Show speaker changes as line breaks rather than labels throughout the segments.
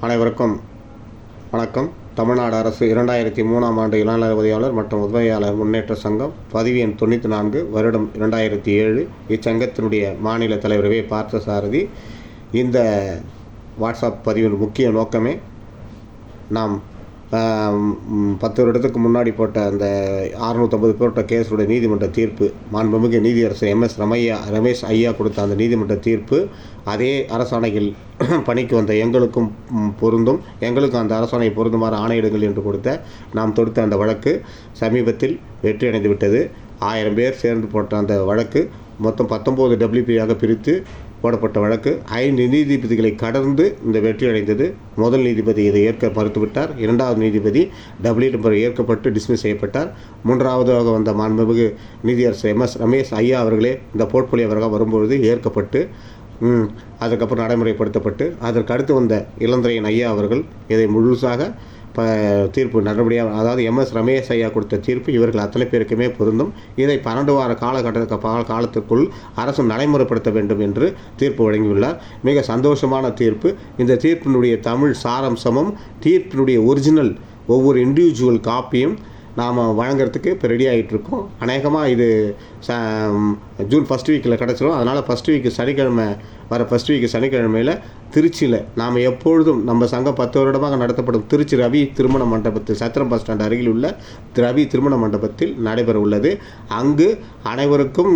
அனைவருக்கும் வணக்கம். தமிழ்நாடு அரசு இரண்டாயிரத்தி மூணாம் ஆண்டு இளநிலை உதவியாளர் மற்றும் உதவியாளர் முன்னேற்ற சங்கம் பதிவு எண் தொண்ணூற்றி நான்கு வருடம் இரண்டாயிரத்தி ஏழு இச்சங்கத்தினுடைய மாநில தலைவர் வே. பார்த்தசாரதி. இந்த வாட்ஸ்அப் பதிவின் முக்கிய நோக்கமே நாம் பத்து வருடத்துக்கு முன்னாடி போட்ட அந்த அறுநூற்றம்பது போட்ட கேஸுடைய நீதிமன்ற தீர்ப்பு மாண்புமிகு நீதியரசர் எம்எஸ் ரமையா ரமேஷ் ஐயா கொடுத்த அந்த நீதிமன்ற தீர்ப்பு அதே அரசாணையில் பணிக்கு வந்த எங்களுக்கும் பொருந்தும். எங்களுக்கும் அந்த அரசாணை பொருந்துமாறு ஆணையிடுங்கள் என்று கொடுத்த நாம் தொடுத்த அந்த வழக்கு சமீபத்தில் வெற்றி அடைந்து விட்டது ஆயிரம் பேர் சேர்ந்து போட்ட அந்த வழக்கு மொத்தம் பத்தொம்போது டபிள்யூபியாக பிரித்து போடப்பட்ட வழக்கு. ஐந்து நீதிபதிகளை கடந்து இந்த வெற்றி அடைந்தது முதல் நீதிபதி இதை ஏற்க மறுத்துவிட்டார். இரண்டாவது நீதிபதி டபிள்யூ நம்பர் ஏற்கப்பட்டு டிஸ்மிஸ் செய்யப்பட்டார். மூன்றாவதாக வந்த மாண்புமிகு நீதியரசர் எம் எஸ் ரமேஷ் ஐயா அவர்களே இந்த போர்ட்போலியோ அவர்கள் வரும்பொழுது ஏற்கப்பட்டு அதுக்கப்புறம் நடைமுறைப்படுத்தப்பட்டு அதற்கு அடுத்து வந்த இளந்திரையன் ஐயா அவர்கள் இதை முழுசாக ப தீர்ப்பு நடவடியாக அதாவது எம்எஸ் ரமேஷ் ஐயா கொடுத்த தீர்ப்பு இவர்கள் அத்தனை பேருக்குமே பொருந்தும். இதை பன்னெண்டு வார காலகட்டத்துக்கு பால காலத்திற்குள் அரசு நடைமுறைப்படுத்த வேண்டும் என்று தீர்ப்பு வழங்கியுள்ளார். மிக சந்தோஷமான தீர்ப்பு. இந்த தீர்ப்பினுடைய தமிழ் சாரம்சமும் தீர்ப்பினுடைய ஒரிஜினல் ஒவ்வொரு இண்டிவிஜுவல் காப்பியும் நாம் வழங்குறதுக்கு இப்போ ரெடி ஆகிட்டுருக்கோம் அநேகமாக இது ச ஜூன் ஃபஸ்ட் வீக்கில் கிடச்சிரும். அதனால் ஃபஸ்ட் வீக்கு சனிக்கிழமை வர ஃபஸ்ட் வீக்கு சனிக்கிழமையில் திருச்சியில் நாம் எப்பொழுதும் நம்ம சங்கம் பத்து வருடமாக நடத்தப்படும் திருச்சி ரவி திருமண மண்டபத்தில் சத்திரம் பஸ் ஸ்டாண்ட் அருகில் உள்ள ரவி திருமண மண்டபத்தில் நடைபெற உள்ளது. அங்கு அனைவருக்கும்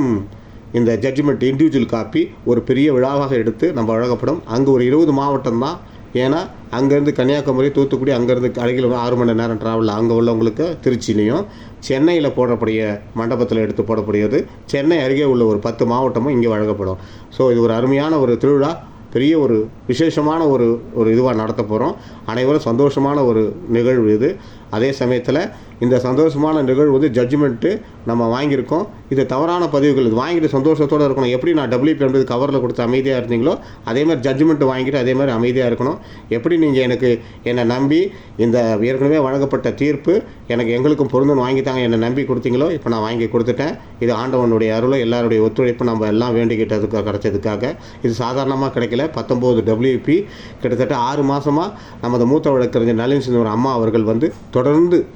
இந்த ஜட்ஜ்மெண்ட் இண்டிவிஜுவல் காப்பி ஒரு பெரிய விழாவாக எடுத்து நம்ம வழங்கப்படும். அங்கு ஒரு இருபது மாவட்டம் தான் ஏன்னா அங்கேருந்து கன்னியாகுமரி தூத்துக்குடி அங்கேருந்து அருகில் ஒரு ஆறு மணி நேரம் ட்ராவலில் அங்கே உள்ளவங்களுக்கு திருச்சிலையும் சென்னையில் போடக்கூடிய மண்டபத்தில் எடுத்து போடக்கூடியது. சென்னை அருகே உள்ள ஒரு பத்து மாவட்டமும் இங்கே வழங்கப்படும். ஸோ இது ஒரு அருமையான ஒரு திருவிழா. பெரிய ஒரு விசேஷமான ஒரு ஒரு இதுவாக நடத்த போகிறோம் அனைவரும் சந்தோஷமான ஒரு நிகழ்வு இது. அதே சமயத்தில் இந்த சந்தோஷமான நிகழ்வு வந்து ஜட்ஜ்மெண்ட்டு நம்ம வாங்கியிருக்கோம். இது தவறான பதிவுகள். இது வாங்கிட்டு சந்தோஷத்தோடு இருக்கணும். எப்படி நான் டபிள்யூபி என்பது கவரில் கொடுத்து அமைதியாக இருந்தீங்களோ அதே மாதிரி ஜட்ஜ்மெண்ட் வாங்கிட்டு அதே மாதிரி அமைதியாக இருக்கணும். எப்படி நீங்கள் எனக்கு என்னை நம்பி இந்த ஏற்கனவே வழங்கப்பட்ட தீர்ப்பு எனக்கு எங்களுக்கும் பொருந்தும் வாங்கித்தாங்க என்னை நம்பி கொடுத்தீங்களோ இப்போ நான் வாங்கி கொடுத்துட்டேன். இது ஆண்டவனுடைய அருளோ எல்லாருடைய ஒத்துழைப்பு நம்ம எல்லாம் வேண்டிக்கிட்டதுக்கு கிடைச்சதுக்காக. இது சாதாரணமாக கிடைக்கல. பத்தொம்போது டபிள்யூபி கிட்டத்தட்ட ஆறு மாதமாக நமது மூத்த வழக்கறிஞர் நளின் சிந்தவர் அம்மா அவர்கள் வந்து தொடர்ந்து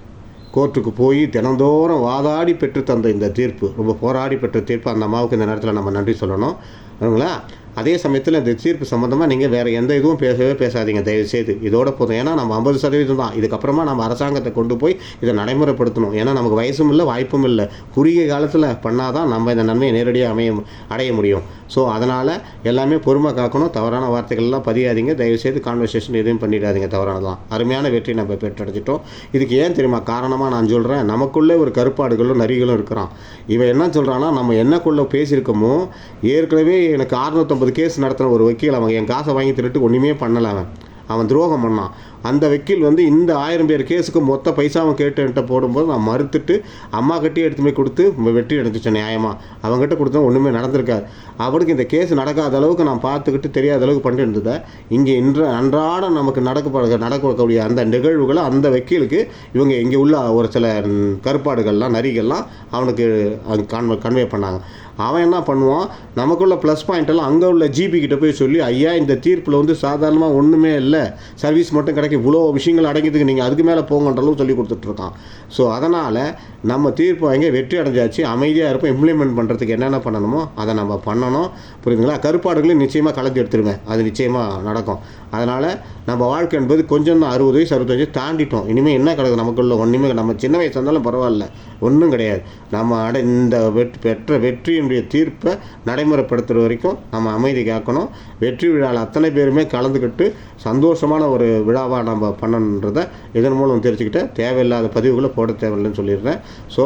கோர்ட்டுக்கு போய் தினந்தோறும் வாதாடி பெற்று தந்த இந்த தீர்ப்பு ரொம்ப போராடி பெற்ற தீர்ப்பு. அந்த அம்மாவுக்கு இந்த நேரத்தில் நம்ம நன்றி சொல்லணும். சரிங்களா? அதே சமயத்தில் இந்த தீர்ப்பு சம்மந்தமாக நீங்கள் வேறு எந்த இதுவும் பேசவே பேசாதீங்க. தயவுசெய்து. இதோட போதும். ஏன்னா நம்ம ஐம்பது சதவீதம் தான். இதுக்கப்புறமா நம்ம அரசாங்கத்தை கொண்டு போய் இதை நடைமுறைப்படுத்தணும். ஏன்னா நமக்கு வயசும் இல்லை வாய்ப்பும் இல்லை. குறுகிய காலத்தில் பண்ணால் தான் நம்ம இந்த நன்மையை நேரடியாக அமைய அடைய முடியும். ஸோ அதனால் எல்லாமே பொறுமை காக்கணும். தவறான வார்த்தைகள்லாம் பதியாதீங்க. தயவுசெய்து கான்வர்சேஷன் எதுவும் பண்ணிடாதீங்க. தவறானதான் அருமையான வெற்றி நம்ம பெற்றடைஞ்சிட்டோம் இதுக்கு ஏன் தெரியுமா? காரணமாக நான் சொல்கிறேன் நமக்குள்ளே ஒரு கருப்பாடுகளும் நரிகளும் இருக்கிறான். இவன் என்ன சொல்கிறான்னா நம்ம என்னக்குள்ளே பேசியிருக்கோமோ ஏற்கனவே எனக்கு அறுநூத்தம்பது கேஸ் நடத்தின ஒரு வக்கீல் அவன் என் காசை வாங்கி திருட்டு ஒன்றுமே பண்ணலை அவன். அவன் துரோகம் பண்ணான். அந்த வக்கீல் வந்து இந்த ஆயிரம் பேர் கேஸுக்கு மொத்த பைசாவும் கேட்டு என்கிட்ட போடும்போது நான் மறுத்துட்டு அம்மா கிட்டே எடுத்து போய் கொடுத்து வெற்றி அடைஞ்சிச்சேன் நியாயமாக அவங்ககிட்ட கொடுத்தா ஒன்றுமே நடந்திருக்காது. அவனுக்கு இந்த கேஸ் நடக்காத அளவுக்கு நான் பார்த்துக்கிட்டு தெரியாத அளவுக்கு பண்ணிட்டு இருந்ததை இங்கே இன்ற அன்றாடம் நமக்கு நடக்க நடக்கக்கூடிய அந்த நிகழ்வுகளை அந்த வக்கீலுக்கு இவங்க இங்கே உள்ள ஒரு சில கருப்பாடுகள்லாம் நரிகள்லாம் அவனுக்கு கன்வே கன்வே பண்ணாங்க. அவன் என்ன பண்ணுவான்? நமக்குள்ள ப்ளஸ் பாயிண்டெல்லாம் அங்கே உள்ள ஜிபி கிட்ட போய் சொல்லி ஐயா இந்த தீர்ப்பில் வந்து சாதாரணமாக ஒன்றுமே இல்லை. சர்வீஸ் மட்டும் கிடைக்கும். இவ்வளோ விஷயங்கள் அடங்கியதுக்கு நீங்கள் அதுக்கு மேலே போங்கன்ற சொல்லி கொடுத்துட்ருக்கான் ஸோ அதனால் நம்ம தீர்ப்பு வாங்கி வெற்றி அடைஞ்சாச்சு அமைதியாக இருப்போம் இம்ப்ளிமெண்ட் பண்ணுறதுக்கு என்னென்ன பண்ணணுமோ அதை நம்ம பண்ணணும். புரியுதுங்களா? கருப்பாடுகளையும் நிச்சயமாக கலந்து எடுத்துருவேன் அது நிச்சயமாக நடக்கும். அதனால் நம்ம வாழ்க்கை என்பது கொஞ்சம் தான் அறுபது வயசு அறுபத்தஞ்சு தாண்டிட்டோம். இனிமேல் என்ன கிடக்கு நமக்குள்ள? ஒன்றுமே நம்ம சின்ன வயசு இருந்தாலும் பரவாயில்ல. ஒன்றும் கிடையாது. நம்ம அடை இந்த வெற்றி பெற்ற வெற்றியினுடைய தீர்ப்பை நடைமுறைப்படுத்துகிற வரைக்கும் நம்ம அமைதி காக்கணும். வெற்றி விழாவில் அத்தனை பேருமே கலந்துக்கிட்டு சந்தோஷமான ஒரு விழாவாக நம்ம பண்ணணுன்றதை இதன் மூலம் தெரிஞ்சுக்கிட்டேன் தேவையில்லாத பதிவுகளை போட தேவையில்லைன்னு சொல்லிடுறேன். ஸோ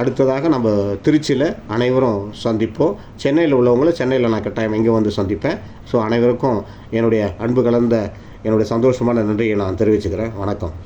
அடுத்ததாக நம்ம திருச்சியில் அனைவரும் சந்திப்போம். சென்னையில் உள்ளவங்களை சென்னையில் நான் கட்டாயம் இங்கே வந்து சந்திப்பேன். ஸோ அனைவருக்கும் என்னுடைய அன்பு கலந்த என்னுடைய சந்தோஷமான நன்றியை நான் தெரிவிச்சுக்கிறேன். வணக்கம்.